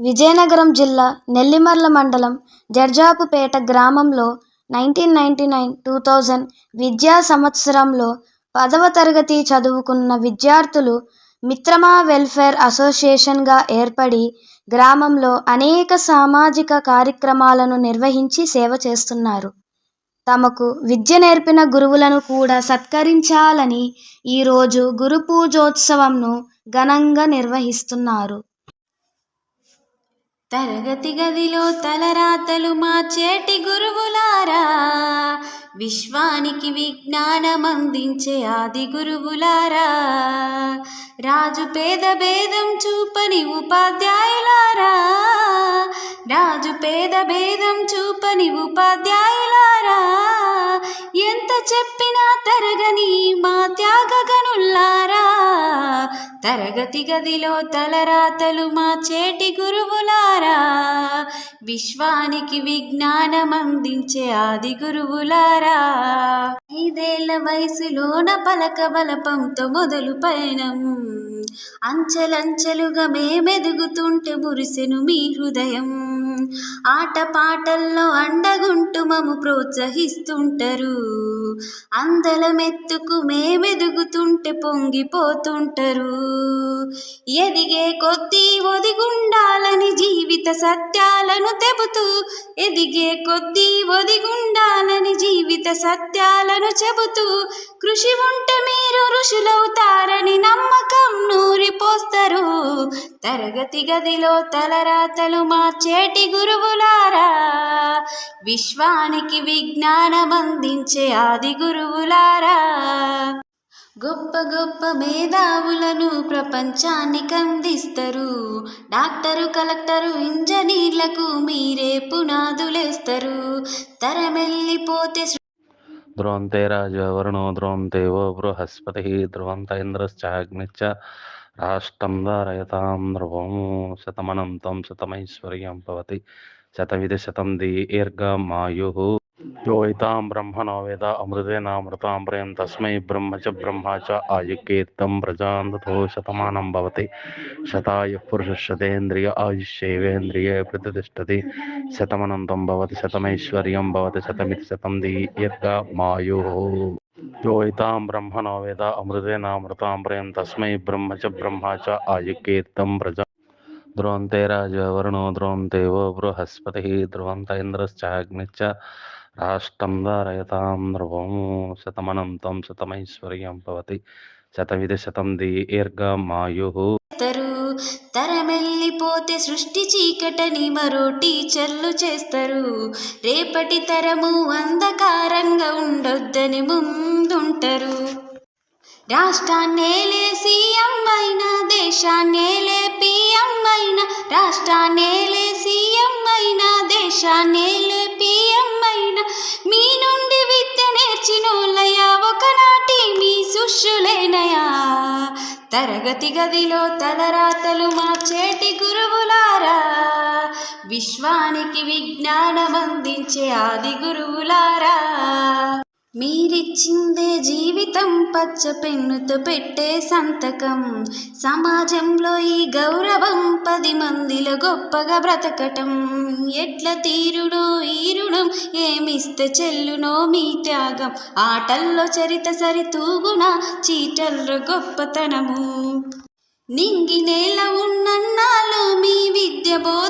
విజయనగరం జిల్లా నెల్లిమర్ల మండలం జర్జాపుపేట గ్రామంలో nineteen ninety nine two thousand విద్యా సంవత్సరంలో పదవ తరగతి చదువుకున్న విద్యార్థులు మిత్రమా వెల్ఫేర్ అసోసియేషన్గా ఏర్పడి గ్రామంలో అనేక సామాజిక కార్యక్రమాలను నిర్వహించి సేవ చేస్తున్నారు. తమకు విద్య నేర్పిన గురువులను కూడా సత్కరించాలని ఈరోజు గురు పూజోత్సవంను ఘనంగా నిర్వహిస్తున్నారు. తరగతి గదిలో తలరాతలు మార్చేటి గురువులారా. విశ్వానికి విజ్ఞానం అందించే ఆది గురువులారా. రాజు పేద భేదం చూపని ఉపాధ్యాయులారా. రాజు పేద భేదం చూపని ఉపాధ్యాయులారా. ఎంత చెప్పినా తరగని మా త్యాగగనుల్లారా. తరగతి గదిలో తలరాతలు మా చేటి గురువులారా. విశ్వానికి విజ్ఞానం అందించే ఆది గురువులారా. ఐదేళ్ళ వయసులోన పలక బలపంతో మొదలు పయనం. అంచెలంచెలుగా మేమెదుగుతుంటే మురిసెను మీ హృదయం. ఆట పాటల్లో అండగుంటూ మము ప్రోత్సహిస్తుంటారు. అందలమెత్తుకు మేమెదుగుతుంటే పొంగిపోతుంటారు. ఎదిగే కొద్దీ ఒదిగుండాలని జీవిత సత్యాలను తెబుతూ ఎదిగే కొద్దీ ఒదిగుండాలని సత్యాలను చెబుతూ కృషి ఉంటే మీరు ఋషులవుతారని నమ్మకం నూరిపోస్తారు. తరగతి గదిలో తలరాతలు మార్చేటి గురువులారా. విశ్వానికి విజ్ఞానం అందించే ఆది గురువులారా. గొప్ప గొప్ప మేధావులను ప్రపంచానికి అందిస్తారు. డాక్టరు కలెక్టరు ఇంజనీర్లకు మీరే పునాదులేస్తారు. తరమెల్లిపోతే ధ్రువంతే రాజవర్ణో ధ్రువంతే వో బృహస్పతి ధ్రువంత ఇంద్రశ్చాగ్నిశ్చ రాష్ట్రం ధారయతాం ధ్రువం శతమనంతం శతమైశ్వర్యం భవతి శతవిధ శతం దీర్ఘమాయు యోయితాం బ్రహ్మణో వేద అమృతేనామృతాం ప్రియం తస్మై బ్రహ్మ చ బ్రహ్మ చ ఆయుకీర్తం ప్రజాంతతో శతమానం భవతి శతాయు పురుషశతేంద్రియ ఆయుష్యేవేంద్రియే ప్రతిష్టతి శతమనంతం భవతి శతమైశ్వర్యం భవతి శతమితి శతం దీర్ఘమాయు యోయితాం బ్రహ్మణో వేద అమృతేనామృతాం ప్రియం తస్మై బ్రహ్మ చ బ్రహ్మ చ ఆయుకీర్తం ప్రజా ధ్రువంతే రాజవరుణో ధ్రువంతే వో బృహస్పతి ధ్రువంత ఇంద్రశ్చాగ్నిశ్చ రాష్ట్రం ధారయతాం ధ్రువం శతమనంతం శతమైశ్వర్యం భవతి శతవిధ శతం దీర్ఘమాయు తరమెల్లిపోతే సృష్టి చీకటని మరో టీచర్లు చేస్తారు। రేపటి తరము అంధకారంగా ఉండొద్దని ముందుంటారు। రాష్ట్రాన్నేలే సీఎం అయినా దేశాన్నేలే పిఎం అయినా రాష్ట్రాన్నే తరగతి గదిలో తలరాతలు మార్చేటి గురువులారా. విశ్వానికి విజ్ఞానం అందించే ఆది గురువులారా. మీరిచ్చిందే జీవితం పచ్చ పెన్నుతో పెట్టే సంతకం. సమాజంలో ఈ గౌరవం పది మందిలో గొప్పగా బ్రతకటం. ఎట్ల తీరునో ఈ రుణం ఏమిస్తే చెల్లునో మీ త్యాగం. ఆటల్లో చరిత సరితూగున చీటల్లో గొప్పతనము. నింగి నేల ఉన్నన్నాళ్ళు మీ విద్య బోధ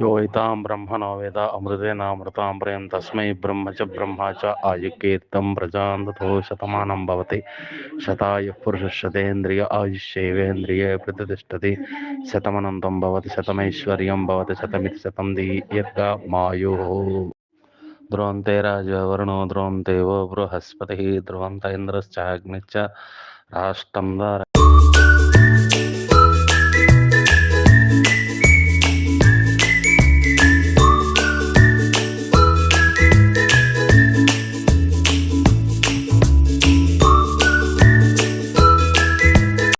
యోహితాం బ్రహ్మణో వేద అమృతేనామృతాం ప్రియం తస్మై బ్రహ్మ చ బ్రహ్మ చ ఆయుకీర్తం ప్రజాంతతో శతమానం భవతి శతాయు పురుషశతేంద్రియ ఆయుష్యేవేంద్రియే ప్రతిష్టతి శతమనంతం భవతి శతమైశ్వర్యం భవతి శతమితి శతం దీర్ఘమాయు ధ్రువంతే రాజవరుణో ధ్రువంతే వో బృహస్పతి ధ్రువంత ఇంద్రశ్చాగ్నిశ్చ రాష్ట్రం ద్వారా